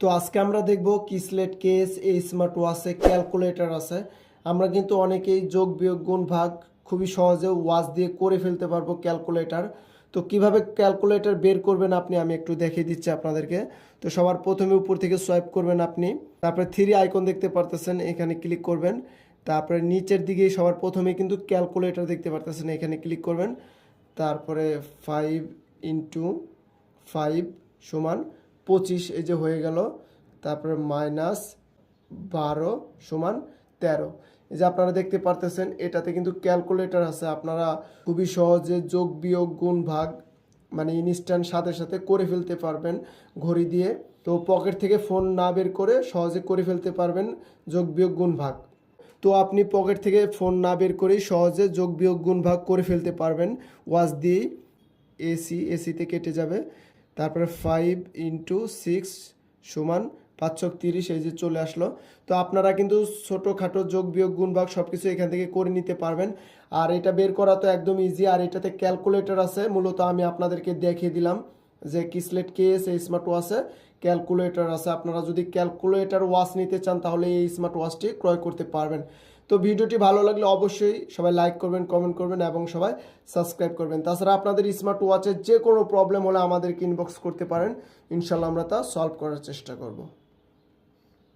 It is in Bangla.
তো আজকে আমরা দেখব কিসলেট কেস, এই স্মার্ট ওয়াচে ক্যালকুলেটর আছে। আমরা কিন্তু অনেকেই যোগ, বিয়োগ, গুণ, ভাগ খুবই সহজে ওয়াচ দিয়ে করে ফেলতে পারব ক্যালকুলেটর তো কীভাবে ক্যালকুলেটর বের করবেন আপনি, আমি একটু দেখিয়ে দিচ্ছি আপনাদেরকে। তো সবার প্রথমে উপর থেকে সোয়াইপ করবেন আপনি। তারপরে থ্রি আইকন দেখতে পারতেছেন, এখানে ক্লিক করবেন। তারপরে নিচের দিকে সবার প্রথমে কিন্তু ক্যালকুলেটর দেখতে পারতেছেন, এখানে ক্লিক করবেন। তারপরে ফাইভ ইন্টু ফাইভ সমান পঁচিশ, এই যে হয়ে গেল। তারপরে মাইনাস বারো সমান তেরো। এই যে আপনারা দেখতে পারতেছেন, এটাতে কিন্তু ক্যালকুলেটর আছে। আপনারা খুবই সহজে যোগ, বিয়োগ, গুণ, ভাগ মানে ইনস্ট্যান্ট সাথে সাথে করে ফেলতে পারবেন ঘড়ি দিয়ে। তো পকেট থেকে ফোন না বের করে সহজে করে ফেলতে পারবেন যোগ, বিয়োগ, গুণ, ভাগ। তো আপনি পকেট থেকে ফোন না বের করেই সহজে যোগ, বিয়োগ, গুণ, ভাগ করে ফেলতে পারবেন। ওয়াচ দিয়েই এসি, এসিতে কেটে যাবে। তারপরে ফাইভ ইন্টু সিক্স সমান পাঁচশো তিরিশ, এই যে চলে আসলো। তো আপনারা কিন্তু ছোটোখাটো যোগ, বিয়োগ গুণ ভাগ সব কিছু এখান থেকে করে নিতে পারবেন। আর এটা বের করা তো একদম ইজি আর এটাতে ক্যালকুলেটর আছে। মূলত আমি আপনাদেরকে দেখিয়ে দিলাম যে কিসলেট কেস এই স্মার্ট ওয়াচে ক্যালকুলেটর আছে। আপনারা যদি ক্যালকুলেটর ওয়াচ নিতে চান, তাহলে এই স্মার্ট ওয়াচটি ক্রয় করতে পারবেন। তো ভিডিওটি ভালো লাগলে অবশ্যই সবাই লাইক করবেন, কমেন্ট করবেন এবং সবাই সাবস্ক্রাইব করবেন। তাছাড়া আপনাদের স্মার্ট ওয়াচের যে কোনো প্রবলেম হলে আমাদেরকে ইনবক্স করতে পারেন। ইনশাল্লাহ আমরা তা সলভ করার চেষ্টা করব।